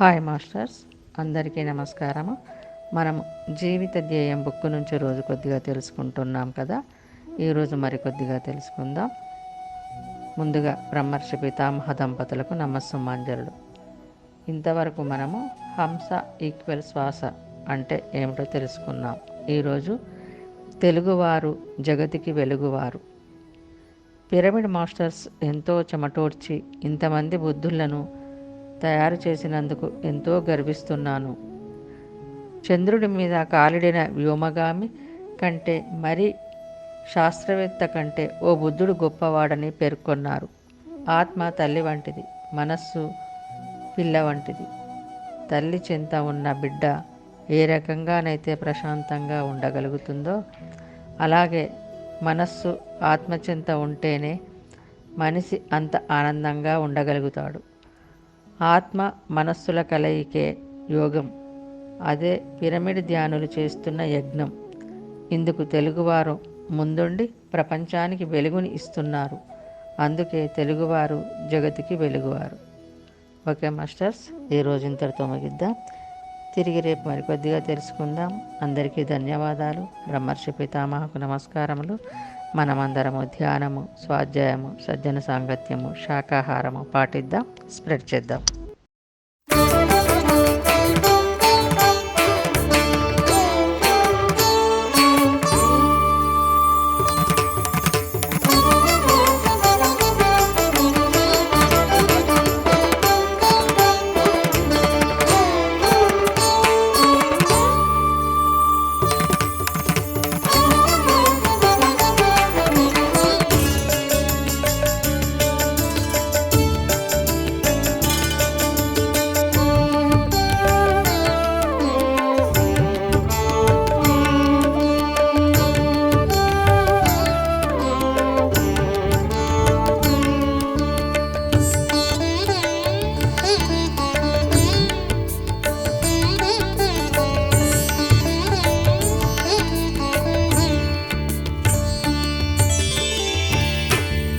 Hi masters అందరికీ నమస్కారము. మనం జీవిత ధ్యేయం బుక్ నుంచి రోజు కొద్దిగా తెలుసుకుంటున్నాం కదా. ఈరోజు మరికొద్దిగా తెలుసుకుందాం. ముందుగా బ్రహ్మర్షి పితామహ దంపతులకు నమస్సుమాంజలుడు. ఇంతవరకు మనము హంస ఈక్వల్ శ్వాస అంటే ఏమిటో తెలుసుకున్నాం. ఈరోజు తెలుగువారు జగతికి వెలుగువారు. పిరమిడ్ మాస్టర్స్ ఎంతో చెమటోడ్చి ఇంతమంది బుద్ధులను తయారు చేసినందుకు ఎంతో గర్విస్తున్నాను. చంద్రుడి మీద కాలిడిన వ్యోమగామి కంటే మరి శాస్త్రవేత్త కంటే ఓ బుద్ధుడు గొప్పవాడని పేర్కొన్నారు. ఆత్మ తల్లి వంటిది మనస్సు పిల్ల వంటిది. తల్లి చింత ఉన్న బిడ్డ ఏ రకంగానైతే ప్రశాంతంగా ఉండగలుగుతుందో అలాగే మనస్సు ఆత్మచింత ఉంటేనే మనిషి అంత ఆనందంగా ఉండగలుగుతాడు. ఆత్మ మనస్సుల కలయికే యోగం. అదే పిరమిడ్ ధ్యానులు చేస్తున్న యజ్ఞం. ఇందుకు తెలుగువారు ముందుండి ప్రపంచానికి వెలుగుని ఇస్తున్నారు. అందుకే తెలుగువారు జగతికి వెలుగువారు. ఓకే మాస్టర్స్ ఈరోజు ఇంతటితో ముగిద్దాం. తిరిగి రేపు మరికొద్దిగా తెలుసుకుందాం. అందరికీ ధన్యవాదాలు. బ్రహ్మర్షి పితామహకు నమస్కారములు. మనమందరము ధ్యానము స్వాధ్యాయము సజ్జన సాంగత్యము శాకాహారము పాటిద్దాం స్ప్రెడ్ చేద్దాం.